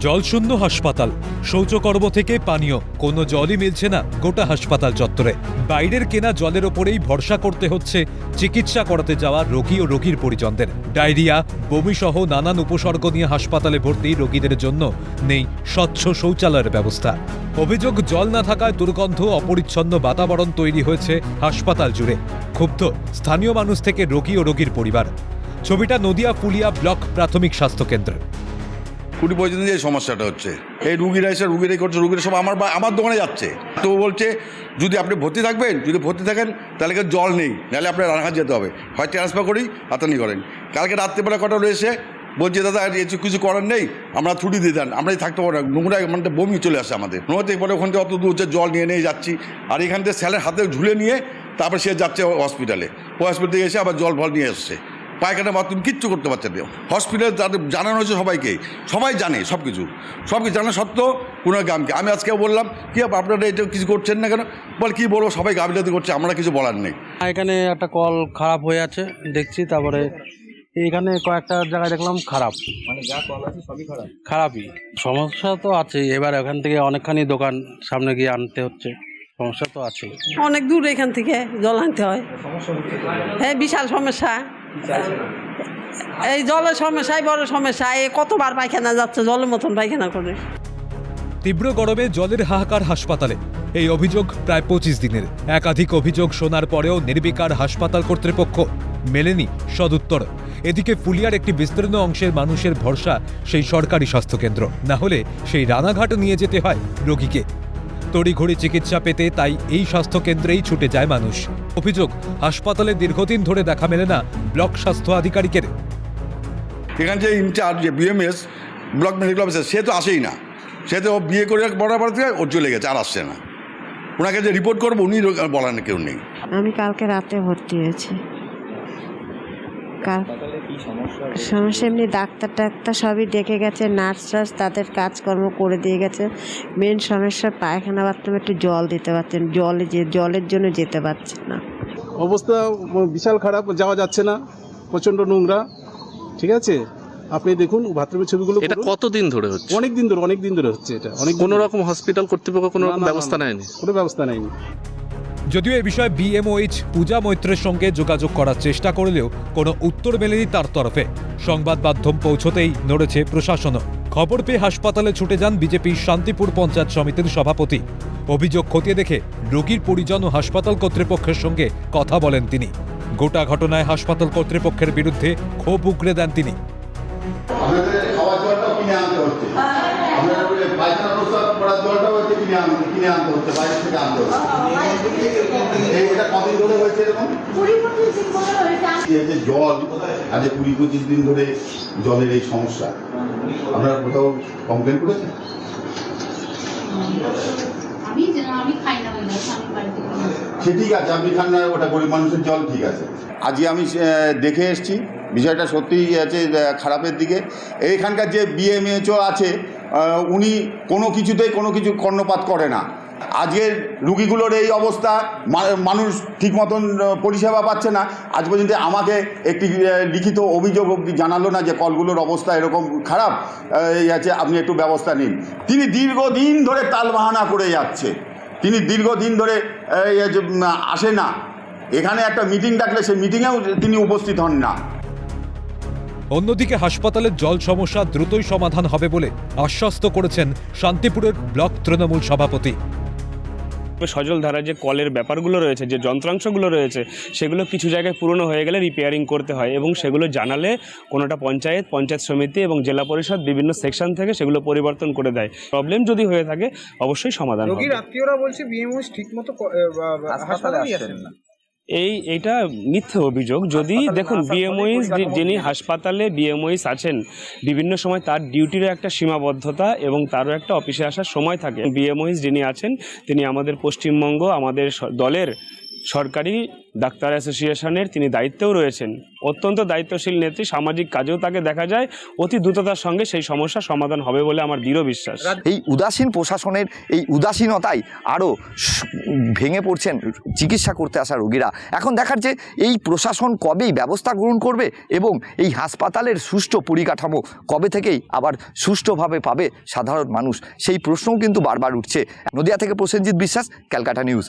জলশূন্য হাসপাতাল। শৌচকর্ম থেকে পানীয়। কোনো জলই মিলছে না গোটা হাসপাতাল চত্বরে। বাইরের কেনা জলের ওপরেই ভরসা করতে হচ্ছে চিকিৎসা করাতে যাওয়া রোগী ও রোগীর পরিজনদের। ডায়রিয়া, বমিসহ নানান উপসর্গ নিয়ে হাসপাতালে ভর্তি রোগীদের জন্য নেই স্বচ্ছ শৌচালয়ের ব্যবস্থা। অভিযোগ, জল না থাকায় দুর্গন্ধ, অপরিচ্ছন্ন বাতাবরণ তৈরি হয়েছে হাসপাতাল জুড়ে। ক্ষুব্ধ, স্থানীয় মানুষ থেকে রোগী ও রোগীর পরিবার। ছবিটা নদিয়া ফুলিয়া ব্লক প্রাথমিক স্বাস্থ্যকেন্দ্র কুড়ি পর্যন্ত যে সমস্যাটা হচ্ছে। এই রুগীরা এসে রুগীরাই করছে, রুগীরা সব আমার আমার দোকানে যাচ্ছে। তো বলছে, যদি আপনি ভর্তি থাকবেন, যদি ভর্তি থাকেন, তাহলে কি জল নেই, নাহলে আপনার রানাঘাট যেতে হবে। হয় ট্রান্সফার করি আতানি করেন। কালকে রাত্রিবেলা কটা রয়েছে বলছে, দাদা কিছু কিছু করার নেই, আমরা ছুটি দিয়ে দেন আমরা থাকতে পারব নোংরা মানে বমি চলে আসে আমাদের। নোংরাতে পরে ওখান থেকে অত দূর হচ্ছে, জল নিয়ে নিয়ে যাচ্ছি। আর এখান থেকে স্যালের হাতে ঝুলে নিয়ে, তারপর সে যাচ্ছে হসপিটালে ও হসপিটাল এসে আবার জল ফল নিয়ে এসছে। পায়খানা বাথরুম কিচ্ছু করতে পারছে না। হসপিটালে তাদের জানানো হয়েছে সবাইকে। সবাই জানে সব কিছু সব কিছু জানা সত্ত্বেও কোনো গ্রামকে আমি আজকে বললাম কি আপনারা এটা কিছু করছেন না কেন? বল কি বলব সবাই গাফিলাতি করছে আমরা কিছু বলার নেই। এখানে একটা কল খারাপ হয়ে আছে দেখছি তারপরে এখানে কয়েকটা জায়গায় দেখলাম খারাপ। মানে যা কল আছে সবই খারাপ? খারাপই। সমস্যা তো আছে এবার ওখান থেকে অনেকখানি দোকান সামনে গিয়ে আনতে হচ্ছে। সমস্যা তো আছে অনেক দূর এখান থেকে জল আনতে হয়। হ্যাঁ বিশাল সমস্যা? এই জলের সমস্যাই বড় সমস্যা এই কতবার পায়খানা যাচ্ছে জলের মতন পায়খানা করে। তীব্র গরমে জলের হাহাকার হাসপাতালে। এই অভিযোগ প্রায় পঁচিশ দিনের। একাধিক অভিযোগ শোনার পরেও নির্বিকার হাসপাতাল কর্তৃপক্ষ মেলেনি সদুত্তর। এদিকে ফুলিয়ার একটি বিস্তীর্ণ অংশের মানুষের ভরসা সেই সরকারি স্বাস্থ্যকেন্দ্র। না হলে সেই রানাঘাট নিয়ে যেতে হয় রোগীকে। তড়িঘড়ি চিকিৎসা পেতে তাই এই স্বাস্থ্যকেন্দ্রেই ছুটে যায় মানুষ। অভিযোগ হাসপাতালে দীর্ঘদিন ধরে দেখা মেলে না ব্লক স্বাস্থ্য আধিকারিকের। এখানে যে ইনচার্জ যে বিএমএস ব্লক মেডিকেল অফিসার সে তো আসেই না। সে তো ও বিয়ে করে বড় বড় থেকে ওর চলে গেছে আর আসছে না। ওনাকে যে রিপোর্ট করব উনি বলার কেউ নেই। আমি কালকে রাতে ভর্তি হয়েছি। কাল সমস্যা সমস্যা এমনি ডাক্তার টাক্তার সবই ডেকে গেছে নার্স টার্স তাদের কাজকর্ম করে দিয়ে গেছে। মেন সমস্যা পায়খানা বাথরুমে একটু জল দিতে পারছেন জলে যে জলের জন্য যেতে পারছেন না। অবস্থা বিশাল খারাপ যাওয়া যাচ্ছে না প্রচণ্ড নোংরা ঠিক আছে? আপনি দেখুন বাথরুমের ছবিগুলো এটা কতদিন ধরে হচ্ছে? অনেক দিন ধরে অনেক দিন ধরে হচ্ছে এটা অনেক কোনো রকম হসপিটাল কর্তৃপক্ষ কোনো রকম ব্যবস্থা নেয়নি? কোনো ব্যবস্থা নেয়নি। যদিও এ বিষয়ে বিএমওএইচ পূজা মৈত্রের সঙ্গে যোগাযোগ করার চেষ্টা করলেও কোনো উত্তর মেলেনি তার তরফে। সংবাদ মাধ্যম পৌঁছতেই নড়েছে প্রশাসনও খবর পেয়ে হাসপাতালে ছুটে যান বিজেপির শান্তিপুর পঞ্চায়েত সমিতির সভাপতি। অভিযোগ খতিয়ে দেখে রোগীর পরিজন ও হাসপাতাল কর্তৃপক্ষের সঙ্গে কথা বলেন তিনি। গোটা ঘটনায় হাসপাতাল কর্তৃপক্ষের বিরুদ্ধে ক্ষোভ উগরে দেন তিনি। আনতে হচ্ছে কিনে আনতে কিনে আনতে হচ্ছে বাইরে থেকে আনতে হচ্ছে। এটা কদিন ধরে হয়েছে এরকম? যে জল। আজ কুড়ি পঁচিশ দিন ধরে জলের এই সমস্যা। আপনারা কোথাও কমপ্লেন করেছেন। সে ঠিক আছে আপনি খান না ওটা গরিব মানুষের জল ঠিক আছে। আজকে আমি দেখে এসছি বিষয়টা সত্যিই আছে খারাপের দিকে। এইখানকার যে বিএমএইচও আছে উনি কোনো কিছুতেই কোনো কিছু কর্ণপাত করে না। আজকের রুগীগুলোর এই অবস্থা মানুষ ঠিক মতন পরিষেবা পাচ্ছে না। আজ পর্যন্ত আমাকে একটি লিখিত অভিযোগ জানালো না যে কলগুলোর অবস্থা এরকম খারাপ। এই আছে, আপনি একটু ব্যবস্থা নিন। তিনি দীর্ঘদিন ধরে তালবাহানা করে যাচ্ছে। তিনি দীর্ঘদিন ধরে আসে না। এখানে একটা মিটিং ডাকলে সেই মিটিংয়েও তিনি উপস্থিত হন না। অন্যদিকে হাসপাতালের জল সমস্যা দ্রুতই সমাধান হবে বলে আশ্বস্ত করেছেন শান্তিপুরের ব্লক তৃণমূল সভাপতি। সজল ধারা যে কলের ব্যাপারগুলো রয়েছে যে যন্ত্রাংশগুলো রয়েছে সেগুলো কিছু জায়গায় পুরনো হয়ে গেলে রিপেয়ারিং করতে হয় এবং সেগুলো জানালে কোনোটা পঞ্চায়েত পঞ্চায়েত সমিতি এবং জেলা পরিষদ বিভিন্ন সেকশন থেকে সেগুলো পরিবর্তন করে দেয়। প্রবলেম যদি হয়ে থাকে অবশ্যই সমাধান হবে। রোগীর আত্মীয়রা বলছে বিএমওস ঠিক মতো হাসপাতালে আসছেন না। এই এটা মিথ্যে অভিযোগ। যদি দেখুন বিএমওইস যিনি হাসপাতালে বিএমওইস আছেন বিভিন্ন সময় তার ডিউটিরও একটা সীমাবদ্ধতা এবং তারও একটা অফিসে আসার সময় থাকে। বিএমওইস যিনি আছেন তিনি আমাদের পশ্চিমবঙ্গ আমাদের দলের সরকারি ডাক্তার অ্যাসোসিয়েশনের তিনি দায়িত্বেও রয়েছেন। অত্যন্ত দায়িত্বশীল নেত্রী, সামাজিক কাজেও তাকে দেখা যায়। অতি দ্রুততার সঙ্গে সেই সমস্যার সমাধান হবে বলে আমার দৃঢ় বিশ্বাস। এই উদাসীন প্রশাসনের এই উদাসীনতায় আরও ভেঙে পড়ছেন চিকিৎসা করতে আসা রোগীরা। এখন দেখার যে এই প্রশাসন কবেই ব্যবস্থা গ্রহণ করবে এবং এই হাসপাতালের সুষ্ঠু পরিকাঠামো কবে থেকেই আবার সুষ্ঠুভাবে পাবে সাধারণ মানুষ, সেই প্রশ্নও কিন্তু বারবার উঠছে। নদিয়া থেকে প্রসেনজিৎ বিশ্বাস, ক্যালকাটা নিউজ।